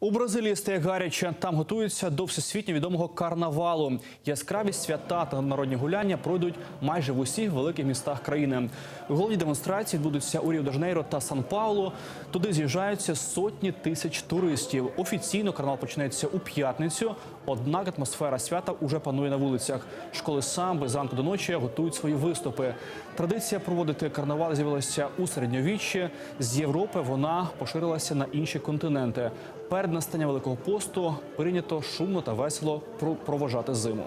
У Бразилії стає гаряче. Там готуються до всесвітньо відомого карнавалу. Яскраві свята та народні гуляння пройдуть майже в усіх великих містах країни. Головні демонстрації відбудуться у Ріо-де-Жанейро та Сан-Паулу. Туди з'їжджаються сотні тисяч туристів. Офіційно карнавал починається у п'ятницю. Однак атмосфера свята уже панує на вулицях. Школи самби зранку до ночі готують свої виступи. Традиція проводити карнавал з'явилася у середньовіччі. З Європи вона поширилася на інші континенти. Перед настанням Великого посту прийнято шумно та весело про- провожати зиму.